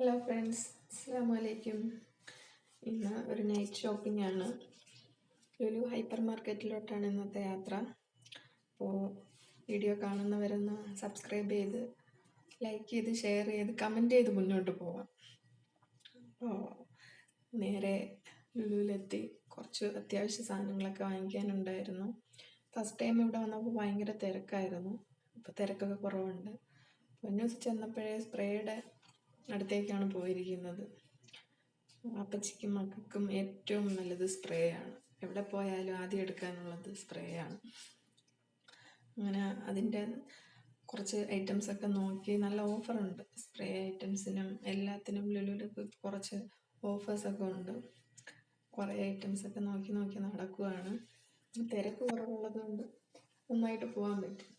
Hello friends അസ്സാം വലൈക്കും ഇന്ന് ഒരു നൈറ്റ് ഷോപ്പിംഗ് ആണ്. ലുലു ഹൈപ്പർ മാർക്കറ്റിലോട്ടാണ് ഇന്നത്തെ യാത്ര. അപ്പോൾ വീഡിയോ കാണുന്നവരൊന്ന് സബ്സ്ക്രൈബ് ചെയ്ത് ലൈക്ക് ചെയ്ത് ഷെയർ ചെയ്ത് കമന്റ് ചെയ്ത് മുന്നോട്ട് പോവാം. അപ്പോൾ നേരെ ലുലുവിലെത്തി കുറച്ച് അത്യാവശ്യ സാധനങ്ങളൊക്കെ വാങ്ങിക്കാനുണ്ടായിരുന്നു. ഫസ്റ്റ് ടൈം ഇവിടെ വന്നപ്പോൾ ഭയങ്കര തിരക്കായിരുന്നു. ഇപ്പോൾ തിരക്കൊക്കെ കുറവുണ്ട്. പൊന്നൂസ് ചെന്നപ്പോഴേ സ്പ്രേയുടെ അടുത്തേക്കാണ് പോയിരിക്കുന്നത്. അപ്പച്ചിക്കും മക്കൾക്കും ഏറ്റവും നല്ലത് സ്പ്രേ ആണ്. എവിടെ പോയാലും ആദ്യം എടുക്കാനുള്ളത് സ്പ്രേ ആണ്. അങ്ങനെ അതിന്റെ കുറച്ച് ഐറ്റംസ് ഒക്കെ നോക്കി നല്ല ഓഫറുണ്ട് സ്പ്രേ ഐറ്റംസിനും എല്ലാത്തിനും ലുലുലൊക്കെ കുറച്ച് ഓഫേഴ്സൊക്കെ ഉണ്ട്. കുറേ ഐറ്റംസ് ഒക്കെ നോക്കി നോക്കി നടക്കുകയാണ് തിരക്ക് കുറവുള്ളത് കൊണ്ട് നന്നായിട്ട് പോകാൻ പറ്റും.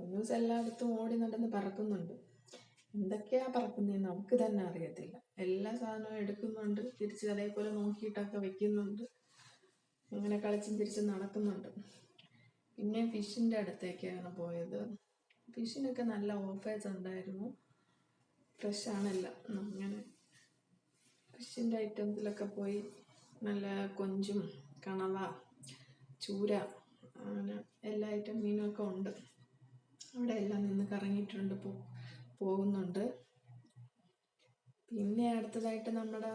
ന്യൂസ് എല്ലായിടത്തും ഓടി നടന്ന് പറക്കുന്നുണ്ട്. എന്തൊക്കെയാ പറക്കുന്നത് നമുക്ക് തന്നെ അറിയത്തില്ല. എല്ലാ സാധനവും എടുക്കുന്നുണ്ട്. തിരിച്ച് അതേപോലെ നോക്കിയിട്ടൊക്കെ വെക്കുന്നുണ്ട്. അങ്ങനെ കളിച്ചും തിരിച്ചും നടക്കുന്നുണ്ട്. പിന്നെ ഫിഷിന്റെ അടുത്തേക്കാണ് പോയത്. ഫിഷിനൊക്കെ നല്ല ഓഫേഴ്സ് ഉണ്ടായിരുന്നു. ഫ്രഷ് ആണല്ല. അങ്ങനെ ഫിഷിന്റെ ഐറ്റംസിലൊക്കെ പോയി നല്ല കൊഞ്ചും കണവ ചൂര അങ്ങനെ എല്ലാ ഐറ്റം മീനുമൊക്കെ ഉണ്ട്. അവിടെ എല്ലാം നിന്ന് കറങ്ങിയിട്ടുണ്ട്. പോ പോകുന്നുണ്ട്. പിന്നെ അടുത്തതായിട്ട് നമ്മുടെ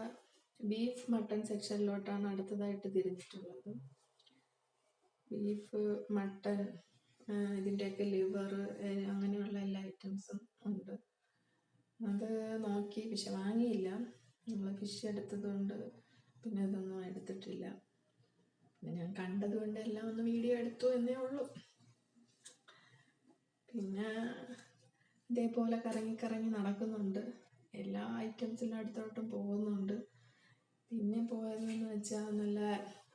ബീഫ് മട്ടൺ സെക്ഷനിലോട്ടാണ് അടുത്തതായിട്ട് തിരിഞ്ഞിട്ടുള്ളത് ബീഫ് മട്ടൺ ഇതിന്റെയൊക്കെ ലിവർ അങ്ങനെയുള്ള എല്ലാ ഐറ്റംസും ഉണ്ട്. അത് നോക്കി പക്ഷെ വാങ്ങിയില്ല. നമ്മൾ ഫിഷ് എടുത്തതുകൊണ്ട് പിന്നെ അതൊന്നും എടുത്തിട്ടില്ല. പിന്നെ ഞാൻ കണ്ടതുകൊണ്ട് എല്ലാം ഒന്ന് വീഡിയോ എടുത്തു എന്നേ ഉള്ളൂ. പിന്നെ ഇതേപോലെ കറങ്ങി കറങ്ങി നടക്കുന്നുണ്ട്. എല്ലാ ഐറ്റംസിന്റെ അടുത്തോട്ടും പോകുന്നുണ്ട്. പിന്നെ പോയതെന്ന് വെച്ചാൽ നല്ല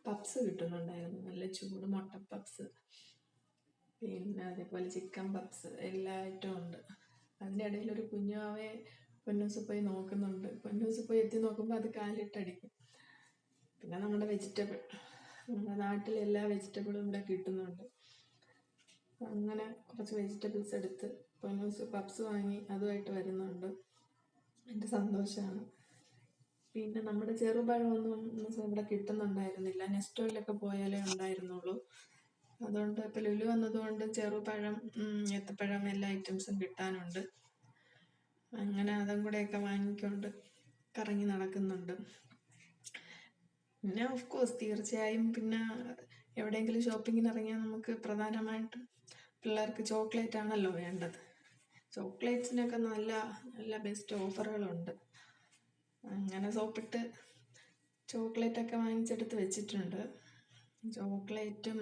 പപ്സ് കിട്ടുന്നുണ്ടായിരുന്നു. നല്ല ചൂട് മുട്ട പപ്സ് പിന്നെ അതേപോലെ ചിക്കൻ പപ്സ് എല്ലാ ഐറ്റവും ഉണ്ട്. അതിന്റെ ഇടയിൽ ഒരു കുഞ്ഞാവെ പൊന്നൂസ് പോയി നോക്കുന്നുണ്ട്. പൊന്നൂസ് പോയി എത്തി നോക്കുമ്പോൾ അത് കാലിട്ടടിക്കും. പിന്നെ നമ്മുടെ വെജിറ്റബിൾ നമ്മുടെ നാട്ടിൽ എല്ലാ വെജിറ്റബിളും ഇവിടെ കിട്ടുന്നുണ്ട്. അങ്ങനെ കുറച്ച് വെജിറ്റബിൾസ് എടുത്ത് പൊന്നൂസ് പപ്സ് വാങ്ങി അതുമായിട്ട് വരുന്നുണ്ട്. എന്റെ സന്തോഷമാണ് പിന്നെ നമ്മുടെ ചെറുപഴമൊന്നും ഇവിടെ കിട്ടുന്നുണ്ടായിരുന്നില്ല. നെസ്റ്റോയിലൊക്കെ പോയാലേ ഉണ്ടായിരുന്നുള്ളൂ. അതുകൊണ്ട് ഇപ്പം ലുലു വന്നതുകൊണ്ട് ചെറുപഴം ഏത്തപ്പഴം എല്ലാ ഐറ്റംസും കിട്ടാനുണ്ട്. അങ്ങനെ അതും കൂടെയൊക്കെ വാങ്ങിക്കൊണ്ട് കറങ്ങി നടക്കുന്നുണ്ട്. പിന്നെ ഓഫ് കോഴ്സ് തീർച്ചയായും പിന്നെ എവിടെയെങ്കിലും ഷോപ്പിങ്ങിന് ഇറങ്ങിയാൽ നമുക്ക് പ്രധാനമായിട്ടും പിള്ളേർക്ക് ചോക്ലേറ്റ് ആണല്ലോ വേണ്ടത്. ചോക്ലേറ്റ്സിനൊക്കെ നല്ല നല്ല ബെസ്റ്റ് ഓഫറുകളുണ്ട്. അങ്ങനെ സോപ്പിട്ട് ചോക്ലേറ്റൊക്കെ വാങ്ങിച്ചെടുത്ത് വെച്ചിട്ടുണ്ട്. ചോക്ലേറ്റും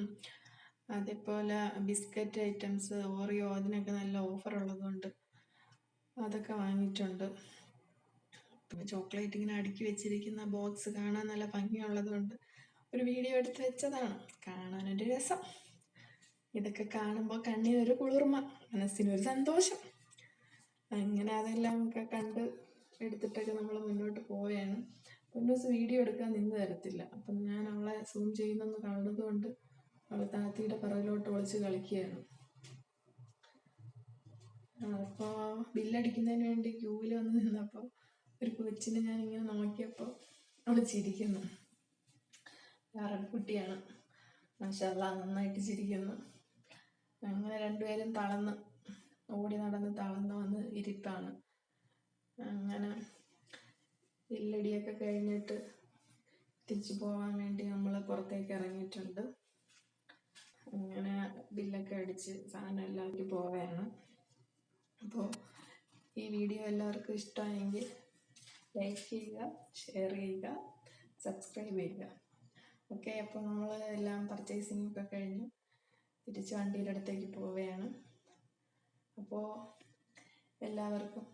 അതേപോലെ ബിസ്ക്കറ്റ് ഐറ്റംസ് ഓറിയോ അതിനൊക്കെ നല്ല ഓഫറുള്ളതുകൊണ്ട് അതൊക്കെ വാങ്ങിയിട്ടുണ്ട്. പിന്നെ ചോക്ലേറ്റ് ഇങ്ങനെ അടുക്കി വെച്ചിരിക്കുന്ന ബോക്സ് കാണാൻ നല്ല ഭംഗിയുള്ളതുകൊണ്ട് ഒരു വീഡിയോ എടുത്ത് വെച്ചതാണ്. കാണാനൊരു രസം. ഇതൊക്കെ കാണുമ്പോൾ കണ്ണിനൊരു കുളിർമ മനസ്സിനൊരു സന്തോഷം. അങ്ങനെ അതെല്ലാം ഒക്കെ കണ്ട് എടുത്തിട്ടൊക്കെ നമ്മൾ മുന്നോട്ട് പോവുകയാണ്. പൊന്നൂസ് വീഡിയോ എടുക്കാൻ നിന്ന് തരത്തില്ല. അപ്പം ഞാൻ അവളെ സൂം ചെയ്യുന്നെന്ന് കണ്ടതുകൊണ്ട് അവൾ താത്തിയുടെ പിറകിലോട്ട് ഒളിച്ച് കളിക്കുകയാണ്. അപ്പോൾ ബില്ലടിക്കുന്നതിന് വേണ്ടി ക്യൂവിൽ വന്ന് നിന്നപ്പോൾ ഒരു കൊച്ചിനെ ഞാൻ ഇങ്ങനെ നോക്കിയപ്പോൾ അവൾ ചിരിക്കുന്നു. വേറെ കുട്ടിയാണ്. മാഷല്ല നന്നായിട്ട് ചിരിക്കുന്നു. അങ്ങനെ രണ്ടുപേരും തളർന്ന് ഓടി നടന്ന് തളർന്ന് വന്ന് ഇരിപ്പാണ് അങ്ങനെ ബില്ലടിയൊക്കെ കഴിഞ്ഞിട്ട് തിരിച്ചു പോകാൻ വേണ്ടി നമ്മൾ പുറത്തേക്ക് ഇറങ്ങിയിട്ടുണ്ട്. അങ്ങനെ ബില്ലൊക്കെ അടിച്ച് സാധനം എല്ലാവർക്കും പോവുകയാണ് അപ്പോൾ ഈ വീഡിയോ എല്ലാവർക്കും ഇഷ്ടമായെങ്കിൽ ലൈക്ക് ചെയ്യുക ഷെയർ ചെയ്യുക സബ്സ്ക്രൈബ് ചെയ്യുക. ഓക്കെ അപ്പോൾ നമ്മൾ എല്ലാം പർച്ചേസിംഗ് ഒക്കെ കഴിഞ്ഞ് തിരിച്ച് വണ്ടിയുടെ അടുത്തേക്ക് പോവുകയാണ് അപ്പോൾ എല്ലാവർക്കും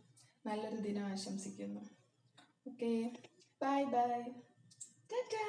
നല്ലൊരു ദിനം ആശംസിക്കുന്നു. Okay bye bye Tata